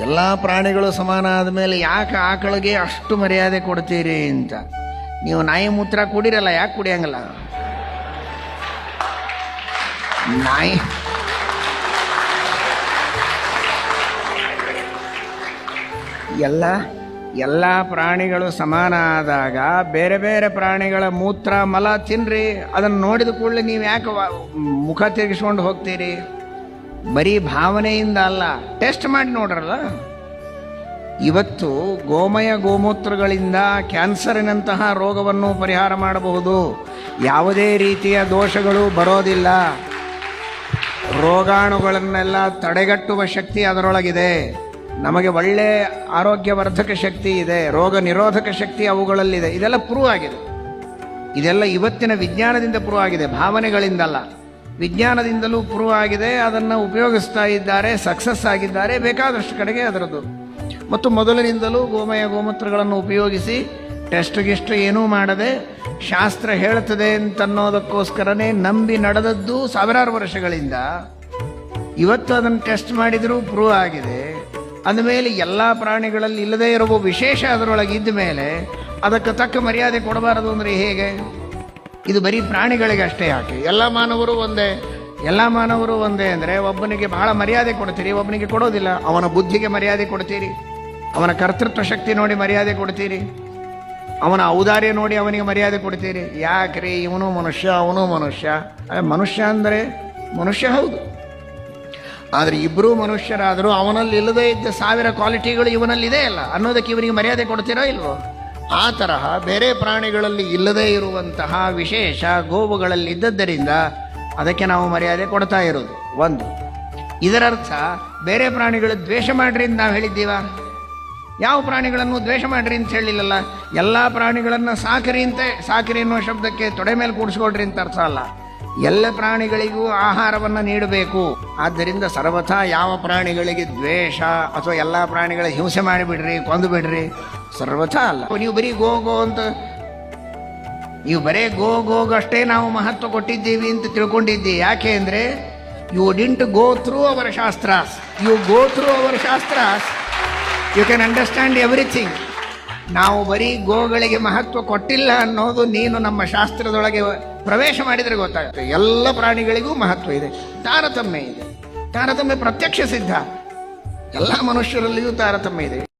ಎಲ್ಲ ಪ್ರಾಣಿಗಳು ಸಮಾನ ಆದಮೇಲೆ ಯಾಕೆ ಆಕಳಿಗೆ ಅಷ್ಟು ಮರ್ಯಾದೆ ಕೊಡ್ತೀರಿ ಅಂತ? ನೀವು ನಾಯಿ ಮೂತ್ರ ಕುಡಿರಲ್ಲ, ಯಾಕೆ ಕುಡಿಯಂಗಲ್ಲ? ನಾಯಿ. ಎಲ್ಲ ಎಲ್ಲ ಪ್ರಾಣಿಗಳು ಸಮಾನ ಆದಾಗ ಬೇರೆ ಬೇರೆ ಪ್ರಾಣಿಗಳ ಮೂತ್ರ, ಮಲ ತಿನ್ರಿ, ಅದನ್ನು ನೋಡಿದ ಕೂಡಲೇ ನೀವು ಯಾಕೆ ಮುಖ ತಿರುಗಿಸ್ಕೊಂಡು ಹೋಗ್ತೀರಿ? ಬರೀ ಭಾವನೆಯಿಂದ ಅಲ್ಲ, ಟೆಸ್ಟ್ ಮಾಡಿ ನೋಡ್ರಲ್ಲ? ಇವತ್ತು ಗೋಮಯ ಗೋಮೂತ್ರಗಳಿಂದ ಕ್ಯಾನ್ಸರಿನಂತಹ ರೋಗವನ್ನು ಪರಿಹಾರ ಮಾಡಬಹುದು. ಯಾವುದೇ ರೀತಿಯ ದೋಷಗಳು ಬರೋದಿಲ್ಲ. ರೋಗಾಣುಗಳನ್ನೆಲ್ಲ ತಡೆಗಟ್ಟುವ ಶಕ್ತಿ ಅದರೊಳಗಿದೆ. ನಮಗೆ ಒಳ್ಳೆ ಆರೋಗ್ಯವರ್ಧಕ ಶಕ್ತಿ ಇದೆ, ರೋಗ ನಿರೋಧಕ ಶಕ್ತಿ ಅವುಗಳಲ್ಲಿದೆ. ಇದೆಲ್ಲ ಪ್ರೂವ್ ಆಗಿದೆ. ಇದೆಲ್ಲ ಇವತ್ತಿನ ವಿಜ್ಞಾನದಿಂದ ಪ್ರೂವ್ ಆಗಿದೆ, ಭಾವನೆಗಳಿಂದಲ್ಲ. ವಿಜ್ಞಾನದಿಂದಲೂ ಪ್ರೂವ್ ಆಗಿದೆ ಅದನ್ನು ಉಪಯೋಗಿಸ್ತಾ ಇದ್ದಾರೆ, ಸಕ್ಸಸ್ ಆಗಿದ್ದಾರೆ, ಬೇಕಾದಷ್ಟು ಕಡೆಗೆ ಅದರದ್ದು. ಮತ್ತು ಮೊದಲಿನಿಂದಲೂ ಗೋಮಯ ಗೋಮೂತ್ರಗಳನ್ನು ಉಪಯೋಗಿಸಿ ಟೆಸ್ಟ್ ಗಿಸ್ಟ್ ಏನೂ ಮಾಡದೆ ಶಾಸ್ತ್ರ ಹೇಳ್ತದೆ ಅಂತನ್ನೋದಕ್ಕೋಸ್ಕರನೇ ನಂಬಿ ನಡೆದದ್ದು ಸಾವಿರಾರು ವರ್ಷಗಳಿಂದ. ಇವತ್ತು ಅದನ್ನು ಟೆಸ್ಟ್ ಮಾಡಿದರೂ ಪ್ರೂವ್ ಆಗಿದೆ ಅಂದಮೇಲೆ ಎಲ್ಲ ಪ್ರಾಣಿಗಳಲ್ಲಿ ಇಲ್ಲದೇ ಇರುವ ವಿಶೇಷ ಅದರೊಳಗೆ ಇದ್ದ ಮೇಲೆ ಅದಕ್ಕೆ ತಕ್ಕ ಮರ್ಯಾದೆ ಕೊಡಬಾರದು ಅಂದರೆ ಹೇಗೆ? ಇದು ಬರೀ ಪ್ರಾಣಿಗಳಿಗೆ ಅಷ್ಟೇ ಯಾಕೆ? ಎಲ್ಲ ಮಾನವರು ಒಂದೇ. ಎಲ್ಲ ಮಾನವರು ಒಂದೇ ಅಂದರೆ ಒಬ್ಬನಿಗೆ ಬಹಳ ಮರ್ಯಾದೆ ಕೊಡ್ತೀರಿ, ಒಬ್ಬನಿಗೆ ಕೊಡೋದಿಲ್ಲ. ಅವನ ಬುದ್ಧಿಗೆ ಮರ್ಯಾದೆ ಕೊಡ್ತೀರಿ. ಅವನ ಕರ್ತೃತ್ವ ಶಕ್ತಿ ನೋಡಿ ಮರ್ಯಾದೆ ಕೊಡ್ತೀರಿ. ಅವನ ಔದಾರ್ಯ ನೋಡಿ ಅವನಿಗೆ ಮರ್ಯಾದೆ ಕೊಡ್ತೀರಿ. ಯಾಕ್ರಿ? ಇವನು ಮನುಷ್ಯ, ಅವನು ಮನುಷ್ಯ. ಮನುಷ್ಯ ಅಂದರೆ ಮನುಷ್ಯ ಹೌದು. ಆದರೆ ಇಬ್ಬರೂ ಮನುಷ್ಯರಾದರೂ ಅವನಲ್ಲಿ ಇಲ್ಲದೇ ಇದ್ದ ಸಾವಿರ ಕ್ವಾಲಿಟಿಗಳು ಇವನಲ್ಲಿ ಇದೆ ಅಲ್ಲ. ಅನ್ನೋದಕ್ಕೆ ಇವನಿಗೆ ಮರ್ಯಾದೆ ಕೊಡ್ತೀರೋ ಇಲ್ವೋ? ಆ ತರಹ ಬೇರೆ ಪ್ರಾಣಿಗಳಲ್ಲಿ ಇಲ್ಲದೇ ಇರುವಂತಹ ವಿಶೇಷ ಗೋವುಗಳಲ್ಲಿ ಇದ್ದದ್ದರಿಂದ ಅದಕ್ಕೆ ನಾವು ಮರ್ಯಾದೆ ಕೊಡ್ತಾ ಇರೋದು. ಒಂದು. ಇದರರ್ಥ ಬೇರೆ ಪ್ರಾಣಿಗಳು ದ್ವೇಷ ಮಾಡ್ರಿ ಅಂತ ನಾವು ಹೇಳಿದ್ದೀವ? ಯಾವ ಪ್ರಾಣಿಗಳನ್ನು ದ್ವೇಷ ಮಾಡ್ರಿ ಅಂತ ಹೇಳಿಲ್ಲಲ್ಲ? ಎಲ್ಲ ಪ್ರಾಣಿಗಳನ್ನು ಸಾಕರಿ ಅಂತ, ಸಾಕರಿ ಅನ್ನೋ ಶಬ್ದಕ್ಕೆ ತೊಡೆ ಮೇಲೆ ಕೂಡಿಸ್ಕೊಳ್ರಿ ಅಂತ ಅರ್ಥ ಅಲ್ಲ. ಎಲ್ಲ ಪ್ರಾಣಿಗಳಿಗೂ ಆಹಾರವನ್ನು ನೀಡಬೇಕು. ಆದ್ದರಿಂದ ಸರ್ವಥಾ ಯಾವ ಪ್ರಾಣಿಗಳಿಗೆ ದ್ವೇಷ ಅಥವಾ ಎಲ್ಲ ಪ್ರಾಣಿಗಳ ಹಿಂಸೆ ಮಾಡಿಬಿಡ್ರಿ ಕೊಂದು ಬಿಡ್ರಿ ಸರ್ವಥಾ ಅಲ್ಲ. ನೀವು ಬರೀ ಗೋ ಗೋ ಅಂತ, ನೀವು ಬರೇ ಗೋ ಗೋಗಷ್ಟೇ ನಾವು ಮಹತ್ವ ಕೊಟ್ಟಿದ್ದೀವಿ ಅಂತ ತಿಳ್ಕೊಂಡಿದ್ದೀವಿ ಯಾಕೆ ಅಂದರೆ you didn't go through our shastra you go through our shastra you can understand everything ನಾವು ಬರೀ ಗೋಗಳಿಗೆ ಮಹತ್ವ ಕೊಟ್ಟಿಲ್ಲ ಅನ್ನೋದು ನೀನು ನಮ್ಮ ಶಾಸ್ತ್ರದೊಳಗೆ ಪ್ರವೇಶ ಮಾಡಿದರೆ ಗೊತ್ತಾಗುತ್ತೆ. ಎಲ್ಲ ಪ್ರಾಣಿಗಳಿಗೂ ಮಹತ್ವ ಇದೆ. ತಾರತಮ್ಯ ಇದೆ. ತಾರತಮ್ಯ ಪ್ರತ್ಯಕ್ಷ ಸಿದ್ಧ. ಎಲ್ಲ ಮನುಷ್ಯರಲ್ಲಿಯೂ ತಾರತಮ್ಯ ಇದೆ.